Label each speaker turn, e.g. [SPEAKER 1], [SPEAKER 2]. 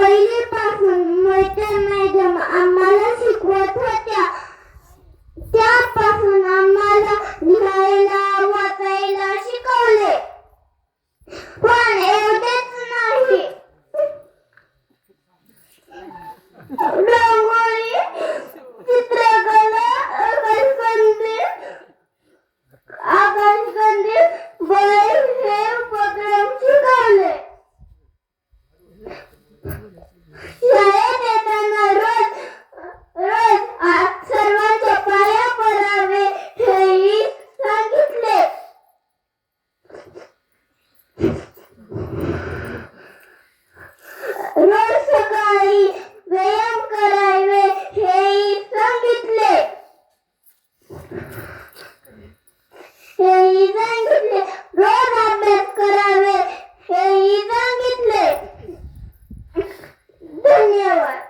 [SPEAKER 1] पहिलीपासून मैत्र madam आम्हाला शिकवत होत्या. त्यापासून आम्हाला लिहायला वाचायला शिकवले. पण एवढेच नाही. रंगोळी चित्रकला आकाशकंदी आकाशकंदी हेही सांगितले रोज अभ्यास करावे. हेही सांगितले. धन्यवाद.